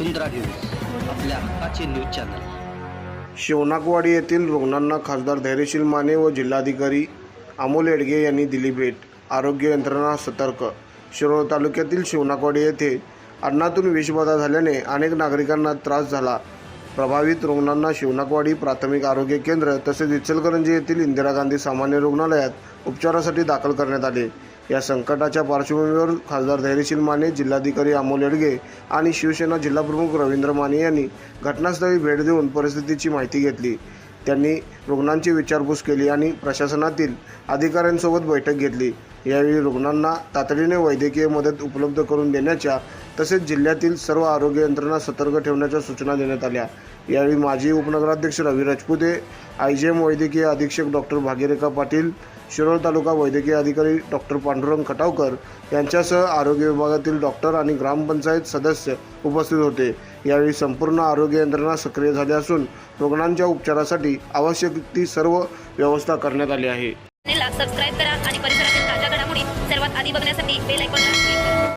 वसुंधरा news आपल्या हक्काचे news channel. शिवनाकवाडी येथील रुग्णांना खासदार धैर्यशील माने व जिल्हाधिकारी अमोल येडगे यांनी दिली भेट. आरोग्य यंत्रणा सतर्क. शिरोळ तालुक्यातील शिवनाकवाडी येथे अन्नातून विषबाधा झाल्याने अनेक नागरिकांना त्रास झाला. प्रभावित रुग्णांना शिवनाकवाडी प्राथमिक आरोग्य केंद्र तसेच इचलकरंजी येथील इंदिरा गांधी सामान्य रुग्णालयात उपचारासाठी दाखल करण्यात आले. या संकटाच्या पार्श्वभूमीवर खासदार धैर्यशील माने जिल्हाधिकारी अमोल येडगे आणि शिवसेना जिल्हाप्रमुख रवींद्र माने यांनी घटनास्थळी भेट देऊन परिस्थितीची माहिती घेतली. त्यांनी रुग्णांची विचारपूस केली आणि प्रशासनातील अधिकाऱ्यांसोबत बैठक घेतली. यावेळी रुग्णांना तातडीने वैद्यकीय मदत उपलब्ध करून देण्याच्या तसेच जिल्ह्यातील सर्व आरोग्य यंत्रणा सतर्क ठेवण्याच्या सूचना देण्यात आल्या. यावेळी माजी उपनगराध्यक्ष रवी राजपुते आय जी एम वैद्यकीय अधीक्षक डॉक्टर भागीरेखा पाटील शिरोळ तालुका वैद्यकीय अधिकारी डॉक्टर पांडुरंग खटावकर यांच्यासह आरोग्य विभागातील डॉक्टर आणि ग्रामपंचायत सदस्य उपस्थित होते. यावेळी संपूर्ण आरोग्य यंत्रणा सक्रिय झाली असून रुग्णांच्या उपचारासाठी आवश्यक ती सर्व व्यवस्था करण्यात आली आहे. सबस्क्राईब करा आणि परिसरातील ताज्या घडामोडी सर्वात आधी बघण्यासाठी बेल आयकॉनला